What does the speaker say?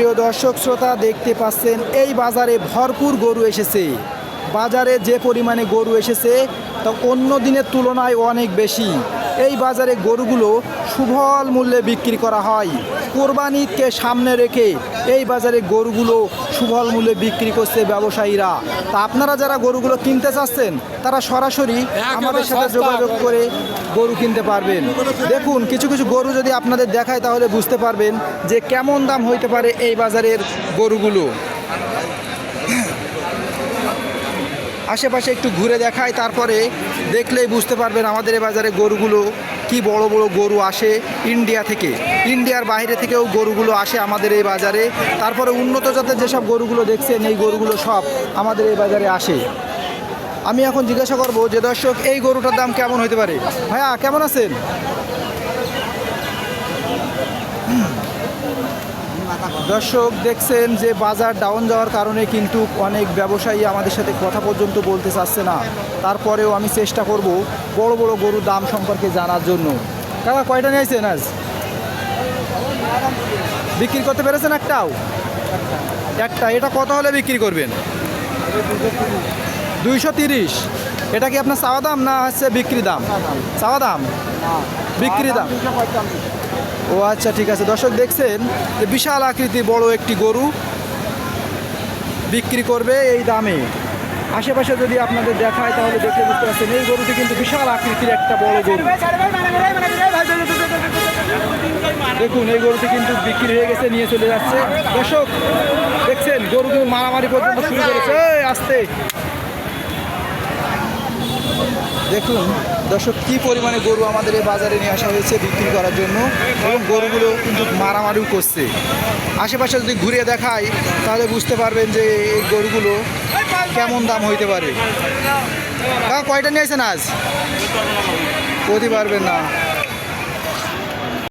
প্রিয় দর্শক, শ্রোতা, দেখতে পাচ্ছেন, এই বাজারে ভরপুর গরু এসেছে। বাজারে যে পরিমাণে গরু এসেছে, তা অন্য দিনের তুলনায় অনেক বেশি। এই বাজারে গরুগুলো সুফল মূল্যে বিক্রি করা হয়। কোরবানি ঈদকে সামনে রেখে এই বাজারে গরুগুলো সুফল মূল্যে বিক্রি করছে ব্যবসায়ীরা। তা আপনারা যারা গরুগুলো কিনতে চাচ্ছেন তারা সরাসরি আমাদের সাথে যোগাযোগ করে গরু কিনতে পারবেন। দেখুন কিছু কিছু গরু যদি আপনাদের দেখায় তাহলে বুঝতে পারবেন যে কেমন দাম হইতে পারে এই বাজারের গরুগুলো। আশেপাশে একটু ঘুরে দেখায় তারপরে দেখলেই বুঝতে পারবেন আমাদের এই বাজারে গরুগুলো কি বড় বড় গরু আসে ইন্ডিয়া থেকে। ইন্ডিয়ার বাইরে থেকেও গরুগুলো আসে আমাদের এই বাজারে। তারপরে উন্নত জাতের যেসব গরুগুলো দেখছেন, এই গরুগুলো সব আমাদের এই বাজারে আসে। আমি এখন জিজ্ঞাসা করব যে দর্শক, এই গরুটার দাম কেমন হতে পারে? ভাইয়া, কেমন আছেন? দর্শক দেখছেন যে বাজার ডাউন যাওয়ার কারণে কিন্তু অনেক ব্যবসায়ী আমাদের সাথে কথা পর্যন্ত বলতে চাচ্ছে না। তারপরেও আমি চেষ্টা করব বড় বড় গরুর দাম সম্পর্কে জানার জন্য। কাকা, কয়টা নিয়েছেন আজ? বিক্রি করতে পেরেছেন একটাও? একটা। এটা কত হলে বিক্রি করবেন? দুইশো তিরিশ। এটা কি আপনার চাওয়া দাম না হচ্ছে বিক্রি দাম? চাওয়া দাম? বিক্রি দাম ও আচ্ছা ঠিক আছে। দর্শক দেখছেন যে বিশাল আকৃতির বড় একটি গরু বিক্রি করবে এই দামে। আশেপাশে যদি আপনাদের দেখায়, তাহলে দেখে বুঝতে পারছেন, এই গরুটি কিন্তু বিশাল আকৃতির একটা বড় গরু। দেখুন, এই গরুটি কিন্তু বিক্রি হয়ে গেছে, নিয়ে চলে যাচ্ছে। দর্শক, দেখছেন, গরু কিন্তু মারামারি পর্যন্ত শুরু করেছে। আস্তে। দেখুন দর্শক, কী পরিমাণে গরু আমাদের এই বাজারে নিয়ে আসা হয়েছে বিক্রি করার জন্য এবং গরুগুলো কিন্তু মারামারিও করছে? আশেপাশে যদি ঘুরে দেখাই, তাহলে বুঝতে পারবেন যে এই গরুগুলো কেমন দাম হইতে পারে। কয়টা নিয়েছেন আজ? বলতে পারবেন না।